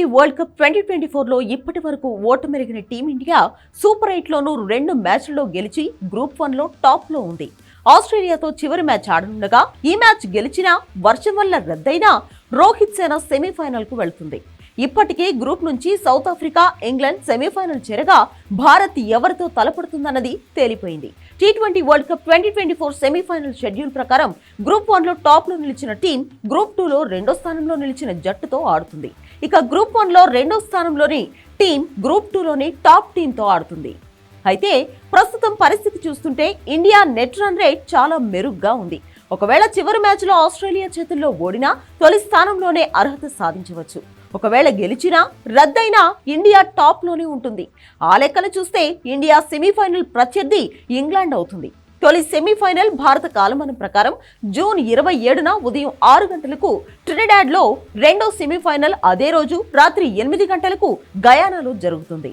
T world cup twenty twenty ఫోర్లో ఇప్పటి వరకు ఓటమెరిగిన టీమిండియా సూపర్ ఎయిట్లోనూ రెండు మ్యాచ్ల్లో గెలిచి గ్రూప్ వన్లో టాప్లో ఉంది. ఆస్ట్రేలియాతో చివరి మ్యాచ్ ఆడనుండగా ఈ మ్యాచ్ గెలిచినా వర్షం వల్ల రద్దయినా రోహిత్ సేన సెమీఫైనల్కు వెళ్తుంది. ఇప్పటికే గ్రూప్ నుంచి సౌత్ ఆఫ్రికా ఇంగ్లాండ్ సెమీఫైనల్ చేరగా భారత్ ఎవరితో తలపడుతుందన్నది తేలిపోయింది. T twenty world cup twenty twenty four semifinal schedule ప్రకారం గ్రూప్ వన్లో టాప్లో నిలిచిన టీం గ్రూప్ టూలో రెండో స్థానంలో నిలిచిన జట్టుతో ఆడుతుంది. ఇక గ్రూప్ వన్లో రెండో స్థానంలోని టీం గ్రూప్ టూలోని టాప్ టీంతో ఆడుతుంది. అయితే ప్రస్తుతం పరిస్థితి చూస్తుంటే ఇండియా నెట్ రన్ రేట్ చాలా మెరుగ్గా ఉంది. ఒకవేళ చివరి మ్యాచ్లో ఆస్ట్రేలియా చేతుల్లో ఓడినా తొలి స్థానంలోనే అర్హత సాధించవచ్చు. ఒకవేళ గెలిచినా రద్దయినా ఇండియా టాప్లోనే ఉంటుంది. ఆ లెక్కలు చూస్తే ఇండియా సెమీఫైనల్ ప్రత్యర్థి ఇంగ్లాండ్ అవుతుంది. తొలి సెమీఫైనల్ భారత కాలమానం ప్రకారం జూన్ ఇరవై ఏడున ఉదయం ఆరు గంటలకు ట్రినిడాడ్లో రెండో సెమీఫైనల్ అదే రోజు రాత్రి ఎనిమిది గంటలకు గయానాలో జరుగుతుంది.